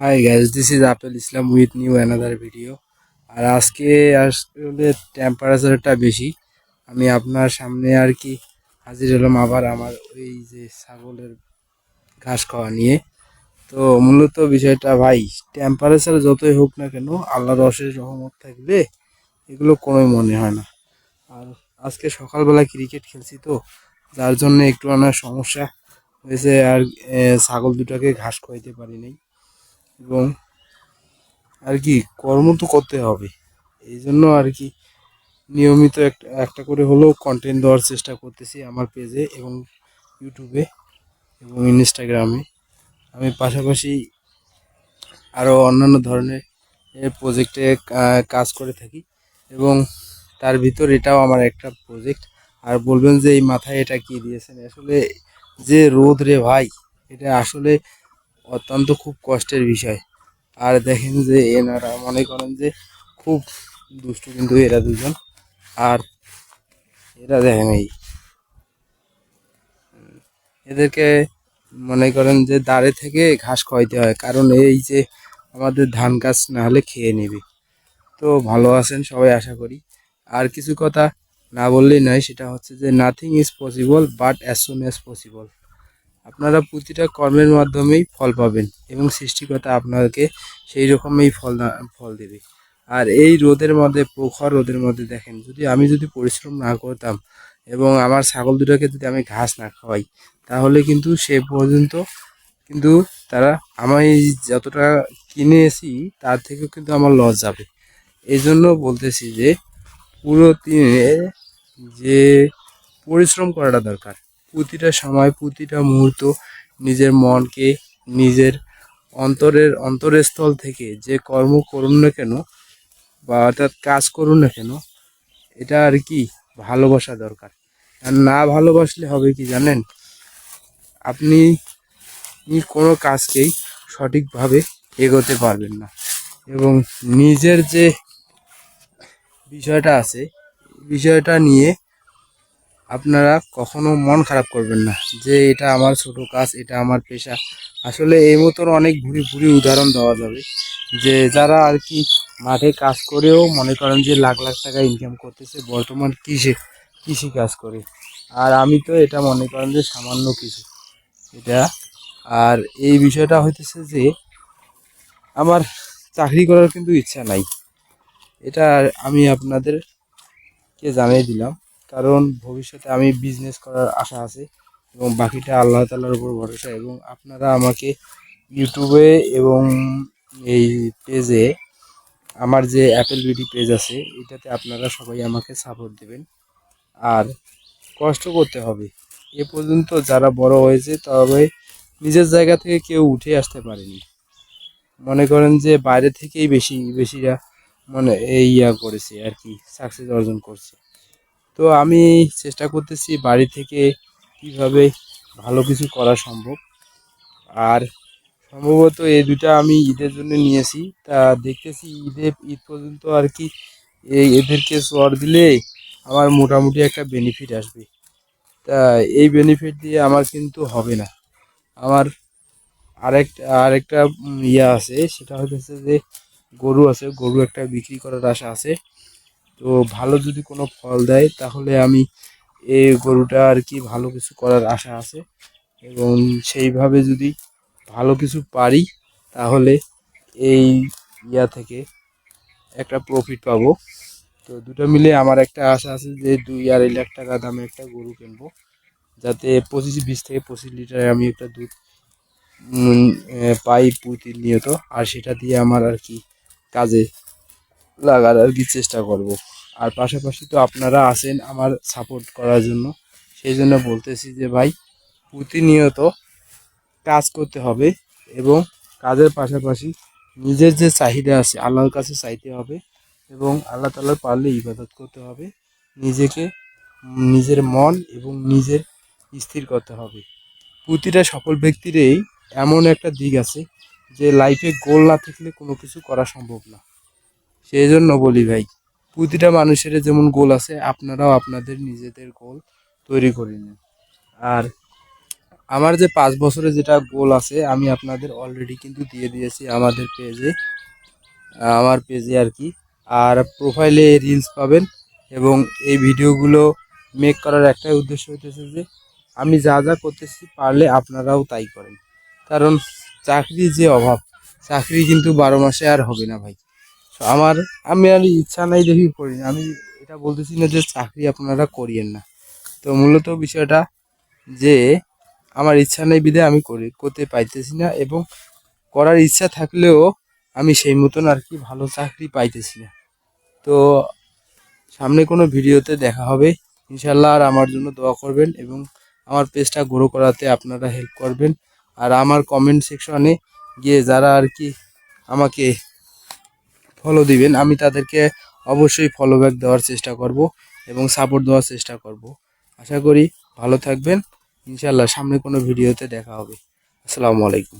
Hi guys this is Apel Islam with new another video আর আজকে আসলে টেম্পারেচারটা বেশি। আমি আপনার সামনে আর কি হাজির হলাম আবার আমার ওই যে ছাগলের ঘাস খাওয়া নিয়ে। তো মূলত বিষয়টা ভাই টেম্পারেচার যতই হোক না কেন, আল্লাহর অশেষ রহমত থাকলে এগুলো কোনোই মনে হয় না। আর আজকে সকালবেলা ক্রিকেট খেলছি তো, যার জন্য একটু আনার সমস্যা হয়েছে আর ছাগল দুটাকে ঘাস খাওয়াইতে পারি নাই। এবং আর কি কর্ম তো করতে হবে। এই জন্য আর কি নিয়মিত একটা একটা করে হলেও কন্টেন্ট দেওয়ার চেষ্টা করতেছি আমার পেজে এবং ইউটিউবে এবং ইনস্টাগ্রামে আমি পাশাপাশি আরও অন্যান্য ধরনের প্রজেক্টে কাজ করে থাকি এবং তার ভিতর এটাও আমার একটা প্রজেক্ট আর বলবেন যে এই মাথায় এটা কি দিয়েছেন? আসলে যে রোদ রে ভাই, এটা আসলে অত্যন্ত খুব কষ্টের বিষয়। আর দেখেন যে এনারা মনে করেন যে খুব দুষ্টু কিন্তু এরা দুজন। আর এরা দেখেন এই, এদেরকে মনে করেন যে দাঁড়ে থেকে ঘাস খাওয়াইতে হয়। কারণ এই যে আমাদের ধান গাছ না হলে খেয়ে নেবে। তো ভালো আছেন সবাই, আশা করি। আর কিছু কথা না বললেই নয়, সেটা হচ্ছে যে nothing is possible but as soon as possible আপনারা প্রতিটা কর্মের মাধ্যমেই ফল পাবেন এবং সৃষ্টিকর্তা আপনাকে সেই রকমই ফল ফল দেবে। আর এই রোদের মধ্যে, প্রখর রোদের মধ্যে দেখেন, যদি আমি যদি পরিশ্রম না করতাম এবং আমার ছাগল দুটাকে যদি আমি ঘাস না খাওয়াই, তাহলে কিন্তু সে পর্যন্ত কিন্তু তারা আমি যতটা কিনে এসি তার থেকেও কিন্তু আমার লস যাবে। এই জন্য বলতেছি যে পুরো দিনে যে পরিশ্রম করাটা দরকার প্রতিটা সময়, প্রতিটা মুহূর্ত নিজের মনকে, নিজের অন্তরের অন্তরস্থল থেকে যে কর্ম করুন না কেন বা অর্থাৎ কাজ করুন না কেন, এটা আর কি ভালোবাসা দরকার। আর না ভালোবাসলে হবে কি জানেন? আপনি কোনো কাজকেই সঠিকভাবে এগোতে পারবেন না। এবং নিজের যে বিষয়টা আছে, বিষয়টা নিয়ে আপনারা কখনো মন খারাপ করবেন না যে এটা আমার ছোট কাজ, এটা আমার পেশা। আসলে এই মতন অনেক ভুরি ভুরি উদাহরণ দেওয়া যাবে যে যারা আর কি মাঠে কাজ করেও মনে করেন যে লাখ লাখ টাকা ইনকাম করতেছে, বর্তমান কৃষি কৃষি কাজ করে। আর আমি তো এটা মনে করেন যে সামান্য কিছু। এটা আর এই বিষয়টা হইতেছে যে আমার চাকরি করার কিন্তু ইচ্ছা নাই। এটা আমি আপনাদেরকে জানিয়ে দিলাম। কারণ ভবিষ্যতে আমি বিজনেস করার আশা আছে এবং বাকিটা আল্লাহ তালার উপর ভরসা এবং আপনারা আমাকে ইউটিউবে এবং এই পেজে আমার যে অ্যাপেল বিডি পেজ আছে, এটাতে আপনারা সবাই আমাকে সাপোর্ট দেবেন। আর কষ্ট করতে হবে। এ পর্যন্ত যারা বড় হয়েছে, তবে নিজের জায়গা থেকে কেউ উঠে আসতে পারেনি। মনে করেন যে বাইরে থেকেই বেশি, বেশিরা মানে এই ইয়া করেছে আর কি সাকসেস অর্জন করছে। তো আমি চেষ্টা করতেছি বাড়ি থেকে কীভাবে ভালো কিছু করা সম্ভব। আর সম্ভবত এই দুটা আমি ঈদের জন্য নিয়েছি। তা দেখতেছি ঈদে, ঈদ পর্যন্ত আর কি এই এদেরকে চর দিলে আমার মোটামুটি একটা বেনিফিট আসবে। তা এই বেনিফিট দিয়ে আমার কিন্তু হবে না। আমার আরেক আরেকটা ইয়ে আছে, সেটা হচ্ছে যে গরু আছে, গরু একটা বিক্রি করার আশা আছে। তো ভালো যদি কোনো ফল দেয়, তাহলে আমি এই গরুটা আর কি ভালো কিছু করার আশা আছে। এবং সেইভাবে যদি ভালো কিছু পারি, তাহলে এই ইয়া থেকে একটা প্রফিট পাবো। তো দুটো মিলে আমার একটা আশা আছে যে, দুই আড়াই লাখ টাকা দামে একটা গরু কিনবো। যাতে পঁচিশ, বিশ থেকে পঁচিশ লিটার আমি একটা দুধ পাই প্রতিনিয়ত আর সেটা দিয়ে আমার আর কি কাজে লাগার আর কি চেষ্টা করব। আর পাশাপাশি তো আপনারা আছেন আমার সাপোর্ট করার জন্য। সেই জন্য বলতেছি যে ভাই, প্রতিনিয়ত কাজ করতে হবে এবং কাজের পাশাপাশি নিজের যে চাহিদা আছে, আল্লাহর কাছে চাইতে হবে এবং আল্লাহ তালার পারলে ইবাদত করতে হবে। নিজেকে, নিজের মন এবং নিজের স্থির করতে হবে। প্রতিটা সফল ব্যক্তিরই এমন একটা দিক আছে যে লাইফে গোল না থাকলে কোনো কিছু করা সম্ভব না। সেই জন্য বলি ভাই, প্রতিটা মানুষের যেমন গোল আছে, আপনারাও আপনাদের নিজেদের গোল তৈরি করে নিন। আর আমার যে পাঁচ বছরে যেটা গোল আছে, আমি আপনাদের অলরেডি কিন্তু দিয়ে দিয়েছি আমাদের পেজে আমার পেজে আর কি। আর প্রোফাইলে রিলস পাবেন এবং এই ভিডিওগুলো মেক করার একটাই উদ্দেশ্য হইতেছে যে, আমি যা যা করতেছি পারলে আপনারাও তাই করেন। কারণ চাকরি যে অভাব, চাকরি কিন্তু বারো মাসে আর হবে না ভাই। আমার, আমি আর ইচ্ছা নাই দেখি করি। না। আমি এটা বলতেছি না যে চাকরি আপনারা করিয়েন না। তো মূলত বিষয়টা যে আমার ইচ্ছা নেই বিধে আমি করি, করতে পাইতেছি না এবং করার ইচ্ছা থাকলেও আমি সেই মতন আর কি ভালো চাকরি পাইতেছি না। তো সামনে কোনো ভিডিওতে দেখা হবে। ইনশাল্লাহ আর আমার জন্য দোয়া করবেন এবং আমার পেজটা গ্রো করাতে আপনারা হেল্প করবেন। আর আমার কমেন্ট সেকশনে গিয়ে যারা আর কি আমাকে ফলো দিবেন, আমি তাদেরকে অবশ্যই ফলো ব্যাক দেওয়ার চেষ্টা করব এবং সাপোর্ট দেওয়ার চেষ্টা করব। আশা করি ভালো থাকবেন ইনশাল্লাহ সামনে কোনো ভিডিওতে দেখা হবে। আসসালামু আলাইকুম।